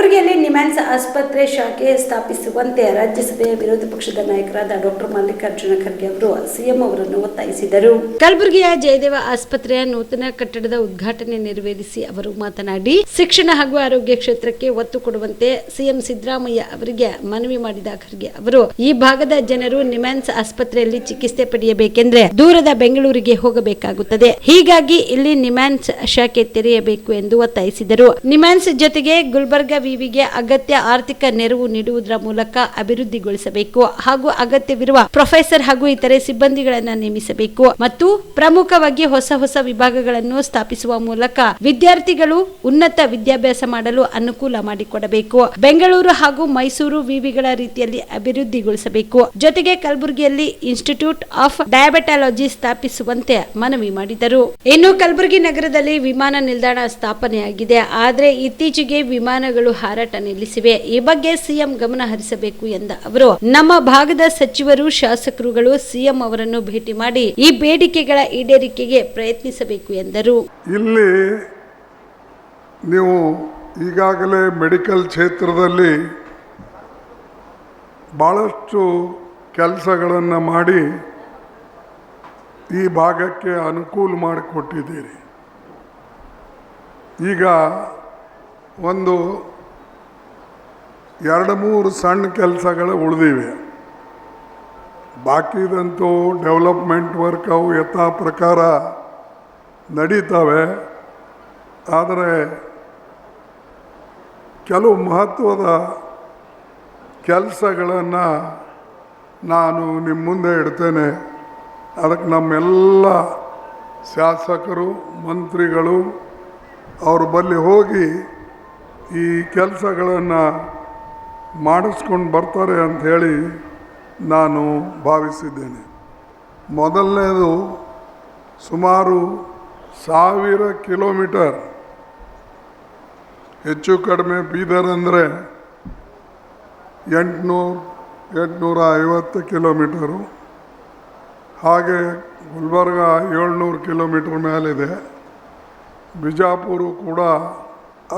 ಕಲಬುರಗಿಯಲ್ಲಿ ನಿಮ್ಯಾನ್ಸ್ ಆಸ್ಪತ್ರೆ ಶಾಖೆ ಸ್ಥಾಪಿಸುವಂತೆ ರಾಜ್ಯಸಭೆಯ ವಿರೋಧ ಪಕ್ಷದ ನಾಯಕರಾದ ಡಾಕ್ಟರ್ ಮಲ್ಲಿಕಾರ್ಜುನ ಖರ್ಗೆ ಅವರು ಸಿಎಂ ಅವರನ್ನು ಒತ್ತಾಯಿಸಿದರು. ಕಲಬುರಗಿಯ ಜಯದೇವ ಆಸ್ಪತ್ರೆಯ ನೂತನ ಕಟ್ಟಡದ ಉದ್ಘಾಟನೆ ನೆರವೇರಿಸಿ ಅವರು ಮಾತನಾಡಿ, ಶಿಕ್ಷಣ ಹಾಗೂ ಆರೋಗ್ಯ ಕ್ಷೇತ್ರಕ್ಕೆ ಒತ್ತು ಕೊಡುವಂತೆ ಸಿಎಂ ಸಿದ್ದರಾಮಯ್ಯ ಅವರಿಗೆ ಮನವಿ ಮಾಡಿದ ಖರ್ಗೆ ಅವರು, ಈ ಭಾಗದ ಜನರು ನಿಮ್ಯಾನ್ಸ್ ಆಸ್ಪತ್ರೆಯಲ್ಲಿ ಚಿಕಿತ್ಸೆ ಪಡೆಯಬೇಕೆಂದ್ರೆ ದೂರದ ಬೆಂಗಳೂರಿಗೆ ಹೋಗಬೇಕಾಗುತ್ತದೆ. ಹೀಗಾಗಿ ಇಲ್ಲಿ ನಿಮ್ಯಾನ್ಸ್ ಶಾಖೆ ತೆರೆಯಬೇಕು ಎಂದು ಒತ್ತಾಯಿಸಿದರು. ನಿಮ್ಯಾನ್ಸ್ ಜೊತೆಗೆ ಗುಲ್ಬರ್ಗಾ ವಿವಿಗೆ ಅಗತ್ಯ ಆರ್ಥಿಕ ನೆರವು ನೀಡುವುದರ ಮೂಲಕ ಅಭಿವೃದ್ಧಿಗೊಳಿಸಬೇಕು ಹಾಗೂ ಅಗತ್ಯವಿರುವ ಪ್ರೊಫೆಸರ್ ಹಾಗೂ ಇತರೆ ಸಿಬ್ಬಂದಿಗಳನ್ನು ನೇಮಿಸಬೇಕು ಮತ್ತು ಪ್ರಮುಖವಾಗಿ ಹೊಸ ಹೊಸ ವಿಭಾಗಗಳನ್ನು ಸ್ಥಾಪಿಸುವ ಮೂಲಕ ವಿದ್ಯಾರ್ಥಿಗಳು ಉನ್ನತ ವಿದ್ಯಾಭ್ಯಾಸ ಮಾಡಲು ಅನುಕೂಲ ಮಾಡಿಕೊಡಬೇಕು. ಬೆಂಗಳೂರು ಹಾಗೂ ಮೈಸೂರು ವಿವಿಗಳ ರೀತಿಯಲ್ಲಿ ಅಭಿವೃದ್ಧಿಗೊಳಿಸಬೇಕು. ಜೊತೆಗೆ ಕಲಬುರಗಿಯಲ್ಲಿ ಇನ್ಸ್ಟಿಟ್ಯೂಟ್ ಆಫ್ ಡಯಾಬೆಟಾಲಜಿ ಸ್ಥಾಪಿಸುವಂತೆ ಮನವಿ ಮಾಡಿದರು. ಇನ್ನು ಕಲಬುರಗಿ ನಗರದಲ್ಲಿ ವಿಮಾನ ನಿಲ್ದಾಣ ಸ್ಥಾಪನೆಯಾಗಿದೆ. ಆದರೆ ಇತ್ತೀಚೆಗೆ ವಿಮಾನಗಳು ಹಾರಾಟ ನಿಲ್ಲಿಸಿವೆ. ಈ ಬಗ್ಗೆ ಸಿಎಂ ಗಮನ ಹರಿಸಬೇಕು ಎಂದ ಅವರು. ನಮ್ಮ ಭಾಗದ ಸಚಿವರು, ಶಾಸಕರುಗಳು ಸಿಎಂ ಅವರನ್ನು ಭೇಟಿ ಮಾಡಿ ಈ ಬೇಡಿಕೆಗಳ ಈಡೇರಿಕೆಗೆ ಪ್ರಯತ್ನಿಸಬೇಕು ಎಂದರು. ಇಲ್ಲಿ ನೀವು ಈಗಾಗಲೇ ಮೆಡಿಕಲ್ ಕ್ಷೇತ್ರದಲ್ಲಿ ಭಾಳಷ್ಟು ಕೆಲಸಗಳನ್ನು ಮಾಡಿ ಈ ಭಾಗಕ್ಕೆ ಅನುಕೂಲ ಮಾಡಿಕೊಟ್ಟಿದ್ದೀರಿ. ಈಗ ಒಂದು ಎರಡು ಮೂರು ಸಣ್ಣ ಕೆಲಸಗಳು ಉಳಿದಿವೆ. ಬಾಕಿದಂತೂ ಡೆವಲಪ್ಮೆಂಟ್ ವರ್ಕ್ ಅವು ಯಥಾ ಪ್ರಕಾರ ನಡೀತವೆ. ಆದರೆ ಕೆಲವು ಮಹತ್ವದ ಕೆಲಸಗಳನ್ನು ನಾನು ನಿಮ್ಮ ಮುಂದೆ ಇಡ್ತೇನೆ. ಅದಕ್ಕೆ ನಮ್ಮೆಲ್ಲ ಶಾಸಕರು, ಮಂತ್ರಿಗಳು, ಅವ್ರ ಬಳಿ ಹೋಗಿ ಈ ಕೆಲಸಗಳನ್ನು ಮಾಡಿಸ್ಕೊಂಡು ಬರ್ತಾರೆ ಅಂಥೇಳಿ ನಾನು ಭಾವಿಸಿದ್ದೇನೆ. ಮೊದಲನೇದು ಸುಮಾರು ಸಾವಿರ ಕಿಲೋಮೀಟರ್ ಹೆಚ್ಚು ಕಡಿಮೆ ಬೀದರ್ ಅಂದರೆ ಎಂಟುನೂರು, ಎಂಟುನೂರ ಐವತ್ತು ಕಿಲೋಮೀಟರು. ಹಾಗೆ ಗುಲ್ಬರ್ಗ ಏಳ್ನೂರು ಕಿಲೋಮೀಟ್ರ್ ಮೇಲಿದೆ. ಬಿಜಾಪುರ ಕೂಡ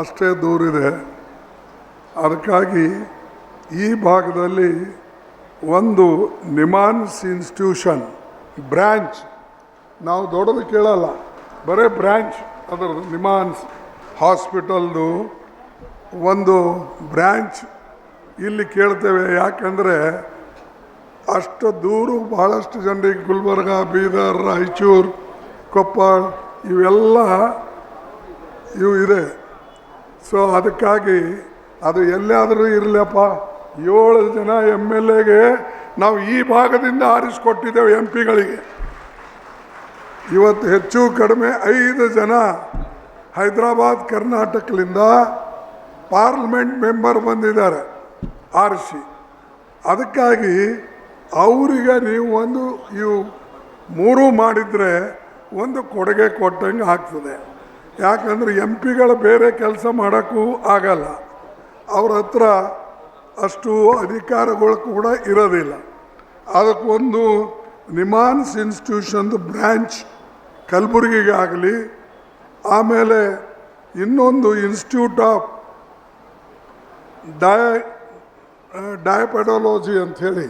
ಅಷ್ಟೇ ದೂರಿದೆ. ಅದಕ್ಕಾಗಿ ಈ ಭಾಗದಲ್ಲಿ ಒಂದು ನಿಮಾನ್ಸ್ ಇನ್ಸ್ಟಿಟ್ಯೂಷನ್, ಬ್ರ್ಯಾಂಚ್. ನಾವು ದೊಡ್ಡದು ಕೇಳಲ್ಲ, ಬರೀ ಬ್ರ್ಯಾಂಚ್. ಅದರದ್ದು ನಿಮಾನ್ಸ್ ಹಾಸ್ಪಿಟಲ್ದು ಒಂದು ಬ್ರ್ಯಾಂಚ್ ಇಲ್ಲಿ ಕೇಳ್ತೇವೆ. ಯಾಕೆಂದರೆ ಅಷ್ಟು ದೂರ ಭಾಳಷ್ಟು ಜನರಿಗೆ ಗುಲ್ಬರ್ಗ, ಬೀದರ್, ರಾಯಚೂರು, ಕೊಪ್ಪಳ, ಇವೆಲ್ಲ ಇವು ಇದೆ. ಸೊ ಅದಕ್ಕಾಗಿ ಅದು ಎಲ್ಲಾದರೂ ಇರಲಪ್ಪ ಏಳು ಜನ ಎಂ ಎಲ್ ಎಗೆ ನಾವು ಈ ಭಾಗದಿಂದ ಆರಿಸಿಕೊಟ್ಟಿದ್ದೇವೆ ಎಂ ಪಿಗಳಿಗೆ. ಇವತ್ತು ಹೆಚ್ಚು ಕಡಿಮೆ ಐದು ಜನ ಹೈದರಾಬಾದ್, ಕರ್ನಾಟಕದಿಂದ ಪಾರ್ಲಿಮೆಂಟ್ ಮೆಂಬರ್ ಬಂದಿದ್ದಾರೆ ಆರಿಸಿ. ಅದಕ್ಕಾಗಿ ಅವರಿಗೆ ನೀವು ಒಂದು, ಇವು ಮೂರು ಮಾಡಿದರೆ ಒಂದು ಕೊಡುಗೆ ಕೊಟ್ಟಂಗೆ ಆಗ್ತದೆ. ಯಾಕಂದ್ರೆ ಎಂ ಪಿಗಳು ಬೇರೆ ಕೆಲಸ ಮಾಡೋಕ್ಕೂ ಆಗಲ್ಲ. ಅವ್ರ ಹತ್ರ ಅಷ್ಟು ಅಧಿಕಾರಗಳು ಕೂಡ ಇರೋದಿಲ್ಲ. ಅದಕ್ಕೊಂದು ನಿಮಾನ್ಸ್ ಇನ್ಸ್ಟಿಟ್ಯೂಷನ್ದು ಬ್ರ್ಯಾಂಚ್ ಕಲಬುರಗಿಗೆ ಆಗಲಿ ಆಮೇಲೆ ಇನ್ನೊಂದು ಇನ್ಸ್ಟಿಟ್ಯೂಟ್ ಆಫ್ ಡಯ ಡಯಪೆಡಾಲಜಿ ಅಂಥೇಳಿ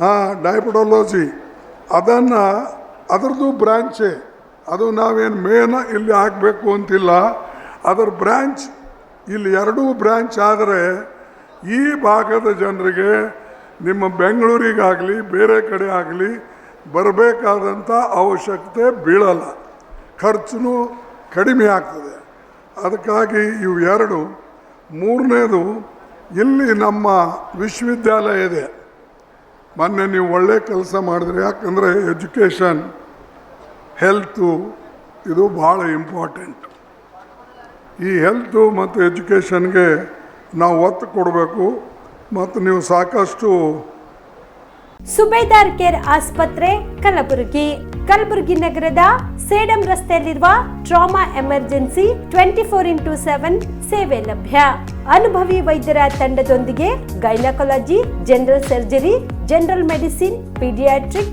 ಹಾಂ ಡಯಪೆಡಾಲಜಿ ಅದನ್ನು, ಅದರದ್ದು ಬ್ರ್ಯಾಂಚೇ. ಅದು ನಾವೇನು ಮೇನ ಇಲ್ಲಿ ಆಗಬೇಕು ಅಂತಿಲ್ಲ. ಅದರ ಬ್ರ್ಯಾಂಚ್ ಇಲ್ಲಿ ಎರಡೂ ಬ್ರ್ಯಾಂಚ್ ಆದರೆ ಈ ಭಾಗದ ಜನರಿಗೆ ನಿಮ್ಮ ಬೆಂಗಳೂರಿಗಾಗಲಿ, ಬೇರೆ ಕಡೆ ಆಗಲಿ ಬರಬೇಕಾದಂಥ ಅವಶ್ಯಕತೆ ಬೀಳಲ್ಲ. ಖರ್ಚು ಕಡಿಮೆ ಆಗ್ತದೆ. ಅದಕ್ಕಾಗಿ ಇವು ಎರಡು. ಮೂರನೇದು, ಇಲ್ಲಿ ನಮ್ಮ ವಿಶ್ವವಿದ್ಯಾಲಯ ಇದೆ. ಮೊನ್ನೆ ನೀವು ಒಳ್ಳೆ ಕೆಲಸ ಮಾಡಿದ್ರಿ, ಯಾಕಂದರೆ ಎಜುಕೇಷನ್, ಹೆಲ್ತು, ಇದು ಭಾಳ ಇಂಪಾರ್ಟೆಂಟ್. ಈ ಹೆಲ್ತು ಮತ್ತು ಎಜುಕೇಷನ್ಗೆ ನಾವು ಒತ್ತು ಕೊಡಬೇಕು. ಮತ್ತು ನೀವು ಸಾಕಷ್ಟು ಸುಬೇದಾರ್ ಕೇರ್ ಆಸ್ಪತ್ರೆ, ಕಲಬುರಗಿ. ಕಲಬುರಗಿ ನಗರದ ಸೇಡಂ ರಸ್ತೆಯಲ್ಲಿರುವ trauma emergency twenty four into seven ಸೇವೆ ಲಭ್ಯ. ಅನುಭವಿ ವೈದ್ಯರ ತಂಡದೊಂದಿಗೆ gynaecology, general surgery, general medicine, paediatric